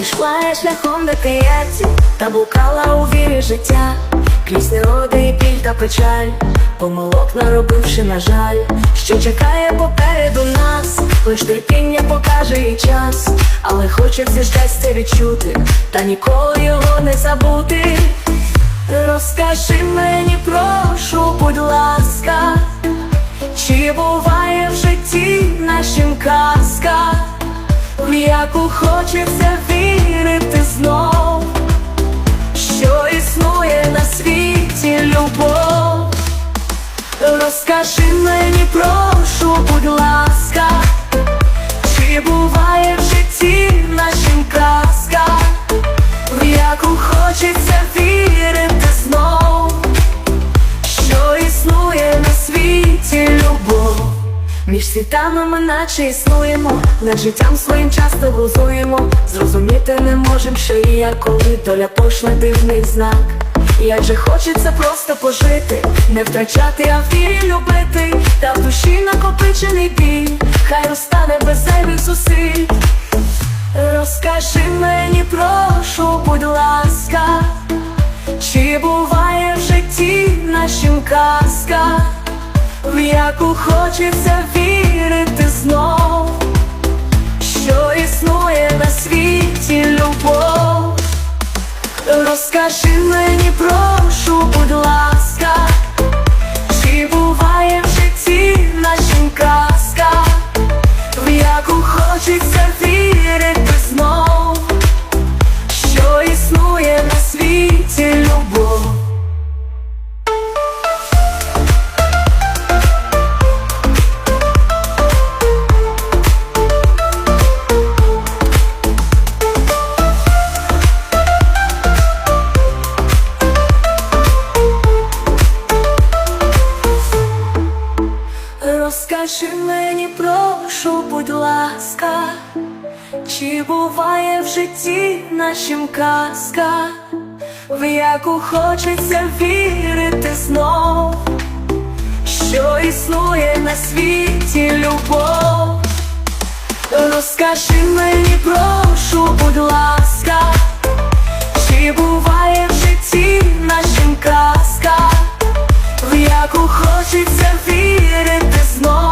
Йшла я шляхом до кияці та блукала у вірі життя, крізь негоди і біль та печаль, помилок наробивши, на жаль, що чекає попереду нас, лиш терпіння покаже і час, але хочеться щастя відчути, та ніколи його не забути. Розкажи мені, прошу, будь ласка, чи буває в житті нашим казка, в яку хочеться вірити знов, що існує на світі любов. Розкажи мені, прошу, будь ласка, чи буває в житті нашим казка, в яку хочеться вірити Між світами ми наче існуємо, над життям своїм часто глузуємо. Зрозуміти не можем, що і я, коли доля пошле дивний знак. Як же хочеться просто пожити, не втрачати, а вірі любити, та в душі накопичений біль, хай розтане без зайвих зусиль. Розкажи мені, прошу, будь ласка, чи буває в житті нашим казка, в яку хочеться вірити знов, що існує на світі любов. Розкажи мені, прошу, будь ласка, чи буває Скажи мені, прошу, будь ласка, чи буває в житті нашим казка, в яку хочеться вірити знов, що існує на світі любов. Розкажи мені, прошу, будь ласка, чи буває в житті нашим казка, в яку хочеться вірити знов.